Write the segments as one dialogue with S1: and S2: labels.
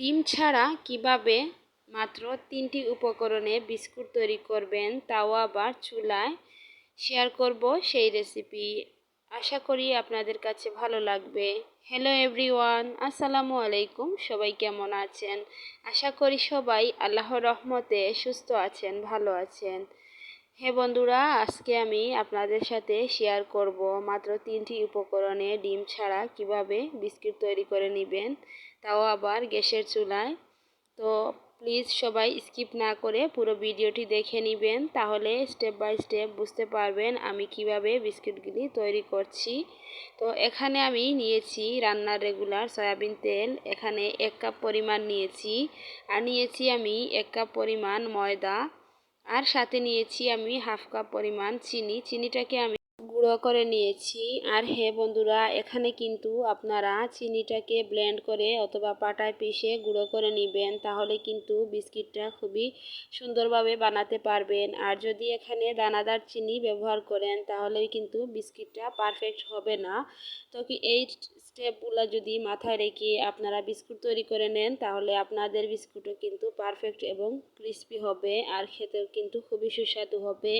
S1: ডিম ছাড়া কীভাবে মাত্র তিনটি উপকরণে বিস্কুট তৈরি করবেন তাও আবার চুলায় শেয়ার করব সেই রেসিপি। আশা করি আপনাদের কাছে ভালো লাগবে। হ্যালো এভরিওয়ান আসসালামু আলাইকুম, সবাই কেমন আছেন? আশা করি সবাই আল্লাহর রহমতে সুস্থ আছেন, ভালো আছেন। হ্যাঁ বন্ধুরা, আজকে আমি আপনাদের সাথে শেয়ার করব মাত্র তিনটি উপকরণে ডিম ছাড়া কীভাবে বিস্কিট তৈরি করে নেবেন, তাও আবার গ্যাসের চুলায়। তো প্লিজ সবাই স্কিপ না করে পুরো ভিডিওটি দেখে নেবেন, তাহলে স্টেপ বাই স্টেপ বুঝতে পারবেন আমি কীভাবে বিস্কিটগুলি তৈরি করছি। তো এখানে আমি নিয়েছি রান্নার রেগুলার সয়াবিন তেল, এখানে এক কাপ পরিমাণ নিয়েছি, আর নিয়েছি আমি এক কাপ পরিমাণ ময়দা আর সাথে নিয়েছি আমি হাফ কাপ পরিমাণ চিনি। চিনিটাকে আমি গুঁড়ো করে নিয়েছি। আর হে বন্ধুরা, এখানে কিন্তু আপনারা চিনিটাকে ব্লেন্ড করে অথবা পাটায় পিষে গুঁড়ো করে নেবেন। তাহলে কিন্তু বিস্কিটটা খুবই সুন্দরভাবে বানাতে পারবেন। আর যদি এখানে দানাদার চিনি ব্যবহার করেন তাহলে কিন্তু বিস্কিটটা পারফেক্ট হবে না। তো কি এই স্টেপগুলো যদি মাথায় রেখে আপনারা বিস্কুট তৈরি করে নেন, তাহলে আপনাদের বিস্কুটও কিন্তু পারফেক্ট এবং ক্রিস্পি হবে। আর খেতেও কিন্তু খুবই সুস্বাদু হবে।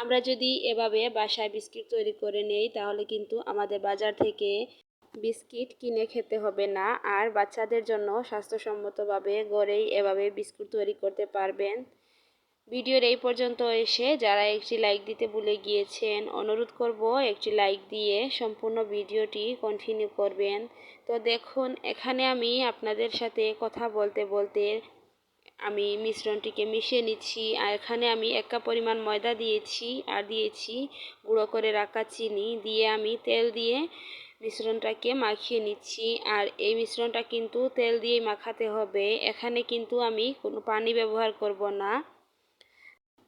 S1: আমরা যদি এভাবে বাসায় বিস্কিট তৈরি করে নেই, তাহলে কিন্তু আমাদের বাজার থেকে বিস্কিট কিনে খেতে হবে না। আর বাচ্চাদের জন্য স্বাস্থ্যসম্মতভাবে গড়েই এভাবে বিস্কুট তৈরি করতে পারবেন। ভিডিওর এই পর্যন্ত এসে যারা একটি লাইক দিতে ভুলে গিয়েছেন, অনুরোধ করব একটি লাইক দিয়ে সম্পূর্ণ ভিডিওটি কন্টিনিউ করবেন। তো দেখুন, এখানে আমি আপনাদের সাথে কথা বলতে বলতে আমি মিশ্রণটিকে মিশিয়ে নিচ্ছি আর এখানে আমি এক কাপ পরিমাণ ময়দা দিয়েছি আর দিয়েছি গুঁড়ো করে রাখা চিনি দিয়ে আমি তেল দিয়ে মিশ্রণটাকে মাখিয়ে নিচ্ছি। আর এই মিশ্রণটা কিন্তু তেল দিয়ে মাখাতে হবে। এখানে কিন্তু আমি কোনো পানি ব্যবহার করব না।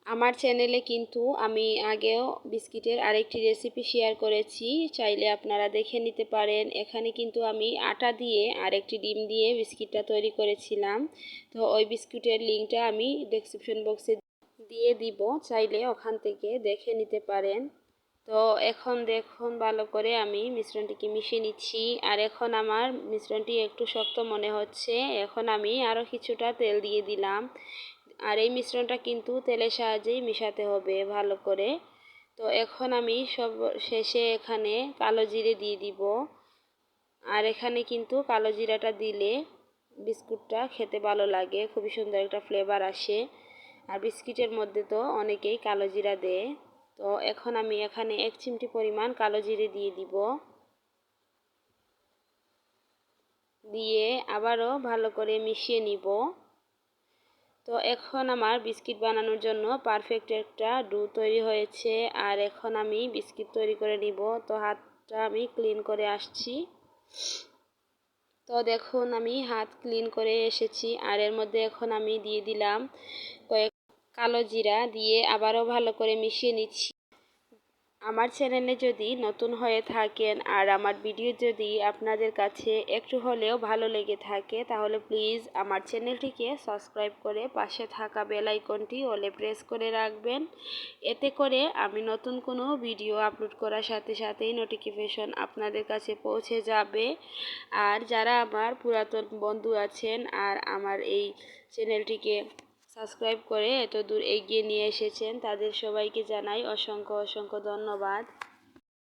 S1: আমার চ্যানেলে কিন্তু আমি আগেও বিস্কিটের আরেকটি রেসিপি শেয়ার করেছি। চাইলে আপনারা দেখে নিতে পারেন। এখানে কিন্তু আমি আটা দিয়ে আরেকটি ডিম দিয়ে বিস্কিটটা তৈরি করেছিলাম। তো ওই বিস্কুটের লিঙ্কটা আমি ডেসক্রিপশন বক্সে দিয়ে দিব। চাইলে ওখান থেকে দেখে নিতে পারেন। তো এখন দেখুন, ভালো করে আমি মিশ্রণটিকে মিশিয়ে নিচ্ছি। আর এখন আমার মিশ্রণটি একটু শক্ত মনে হচ্ছে। এখন আমি আরও কিছুটা তেল দিয়ে দিলাম। আর এই মিশ্রণটা কিন্তু তেলের সাহায্যেই মিশাতে হবে ভালো করে। তো এখন আমি সব শেষে এখানে কালো জিরে দিয়ে দিব। আর এখানে কিন্তু কালো জিরাটা দিলে বিস্কুটটা খেতে ভালো লাগে, খুবই সুন্দর একটা ফ্লেভার আসে। আর বিস্কিটের মধ্যে তো অনেকেই কালো জিরা দেয়। তো এখন আমি এখানে এক চিমটি পরিমাণ কালো জিরে দিয়ে দিব। দিয়ে আবারও ভালো করে মিশিয়ে নিব। তো এখন আমার বিস্কিট বানানোর জন্য পারফেক্ট একটা ডু তৈরি হয়েছে, আর এখন আমি বিস্কিট তৈরি করে নিব। তো হাতটা আমি ক্লিন করে আসছি। তো দেখুন, আমি হাত ক্লিন করে এসেছি, আর এর মধ্যে এখন আমি দিয়ে দিলাম কয়েক কালো জিরা দিয়ে আবারও ভালো করে মিশিয়ে নিচ্ছি। আমার চ্যানেলে যদি নতুন হয়ে থাকেন আর আমার ভিডিও যদি আপনাদের কাছে একটু হলেও ভালো লেগে থাকে, তাহলে প্লিজ আমার চ্যানেলটিকে সাবস্ক্রাইব করে পাশে থাকা বেল আইকনটি ওলে প্রেস করে রাখবেন। এতে করে আমি নতুন কোনো ভিডিও আপলোড করার সাথে সাথেই নোটিফিকেশন আপনাদের কাছে পৌঁছে যাবে। আর যারা আমার পুরাতন বন্ধু আছেন আর আমার এই চ্যানেলটিকে সাবস্ক্রাইব করে এত দূর এগিয়ে নিয়ে এসেছেন, তাদের সবাইকে জানাই অসংখ্য অসংখ্য ধন্যবাদ।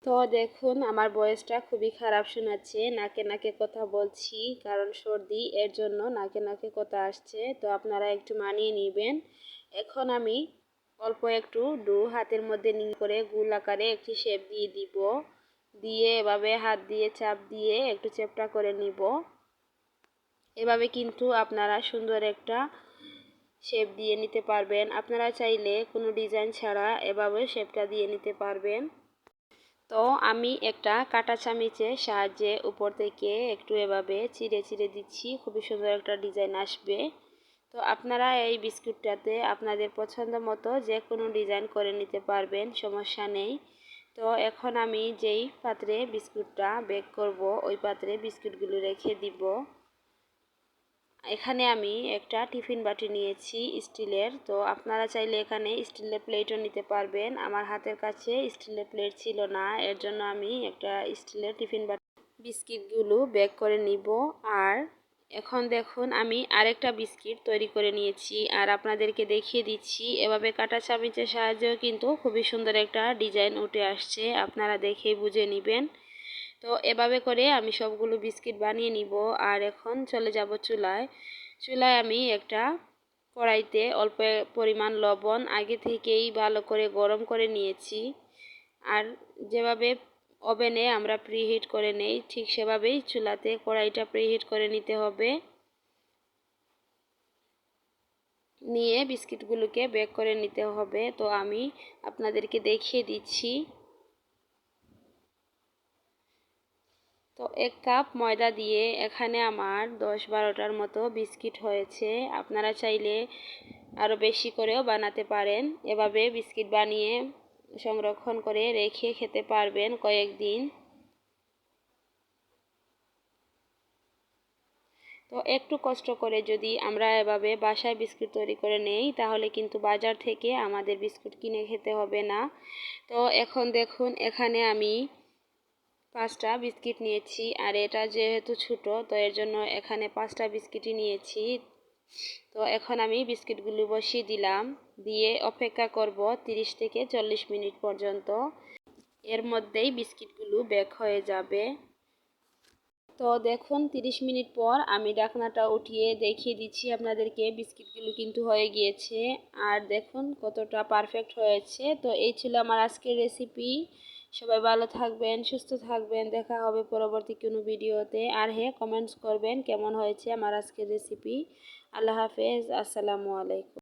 S1: তো দেখুন, আমার বয়সটা খুবই খারাপ শোনাচ্ছে, নাকে নাকে কথা বলছি, কারণ সর্দি, এর জন্য নাকে নাকে কথা আসছে, তো আপনারা একটু মানিয়ে নেবেন। এখন আমি অল্প একটু ডু হাতের মধ্যে নিয়ে করে গুল আকারে একটি শেপ দিয়ে দিব, দিয়ে এভাবে হাত দিয়ে, চাপ দিয়ে একটু চেপটা করে নিব। এভাবে কিন্তু আপনারা সুন্দর একটা শেপ দিয়ে নিতে পারবেন। আপনারা চাইলে কোনো ডিজাইন ছাড়া এভাবে শেপটা দিয়ে নিতে পারবেন। তো আমি একটা কাটা চামিচের সাহায্যে উপর থেকে একটু এভাবে চিড়ে চিড়ে দিচ্ছি। খুবই সুন্দর একটা ডিজাইন আসবে। তো আপনারা এই বিস্কুটটাতে আপনাদের পছন্দ মতো যে কোনো ডিজাইন করে নিতে পারবেন, সমস্যা নেই। তো এখন আমি যেই পাত্রে বিস্কুটটা বেক করব, ওই পাত্রে বিস্কুটগুলো রেখে দিব। এখানে আমি একটা টিফিন বাটি নিয়েছি স্টিলের। তো আপনারা চাইলে এখানে স্টিলের প্লেটও নিতে পারবেন। আমার হাতের কাছে স্টিলের প্লেট ছিল না। এর জন্য আমি একটা স্টিলের টিফিন বাটি বিস্কিটগুলো বেক করে নিব। আর এখন দেখুন, আমি আরেকটা বিস্কিট তৈরি করে নিয়েছি। আর আপনাদেরকে দেখিয়ে দিচ্ছি, এভাবে কাটা চামিচের সাহায্যেও কিন্তু খুবই সুন্দর একটা ডিজাইন উঠে আসছে। আপনারা দেখেই বুঝে নেবেন। তো এভাবে করে আমি সবগুলো বিস্কিট বানিয়ে নিব। আর এখন চলে যাব চুলায়। চুলায় আমি একটা কড়াইতে অল্প পরিমাণ লবণ আগে থেকেই ভালো করে গরম করে নিয়েছি। আর যেভাবে ওভেনে আমরা প্রিহিট করে নেই, ঠিক সেভাবেই চুলাতে কড়াইটা প্রিহিট করে নিতে হবে। নিয়ে বিস্কিটগুলোকে বেক করে নিতে হবে। তো আমি আপনাদেরকে দেখিয়ে দিচ্ছি। তো এক কাপ ময়দা দিয়ে এখানে আমার দশ বারোটার মতো বিস্কিট হয়েছে। আপনারা চাইলে আরও বেশি করেও বানাতে পারেন। এভাবে বিস্কিট বানিয়ে সংরক্ষণ করে রেখে খেতে পারবেন কয়েকদিন। তো একটু কষ্ট করে যদি আমরা এভাবে বাসায় বিস্কুট তৈরি করে নেই, তাহলে কিন্তু বাজার থেকে আমাদের বিস্কুট কিনে খেতে হবে না। তো এখন দেখুন, এখানে আমি পাঁচটা বিস্কিট নিয়েছি, আর এটা যেহেতু ছোটো, তো এর জন্য এখানে পাঁচটা বিস্কিটই নিয়েছি। তো এখন আমি বিস্কিটগুলো বসিয়ে দিলাম, দিয়ে অপেক্ষা করব 30 থেকে চল্লিশ মিনিট পর্যন্ত। এর মধ্যেই বিস্কিটগুলো বেক হয়ে যাবে। তো দেখুন 30 মিনিট পর আমি ডাকনাটা উঠিয়ে দেখিয়ে দিচ্ছি আপনাদেরকে বিস্কিটগুলো কিন্তু হয়ে গিয়েছে। আর দেখুন, কতটা পারফেক্ট হয়েছে। তো এই ছিল আমার আজকের রেসিপি সবাই ভালো থাকবেন, সুস্থ থাকবেন। দেখা হবে পরবর্তী কোনো ভিডিওতে। আর হ্যাঁ কমেন্টস করবেন কেমন হয়েছে আমার আজকের রেসিপি আল্লাহ হাফেজ, আসসালামু আলাইকুম।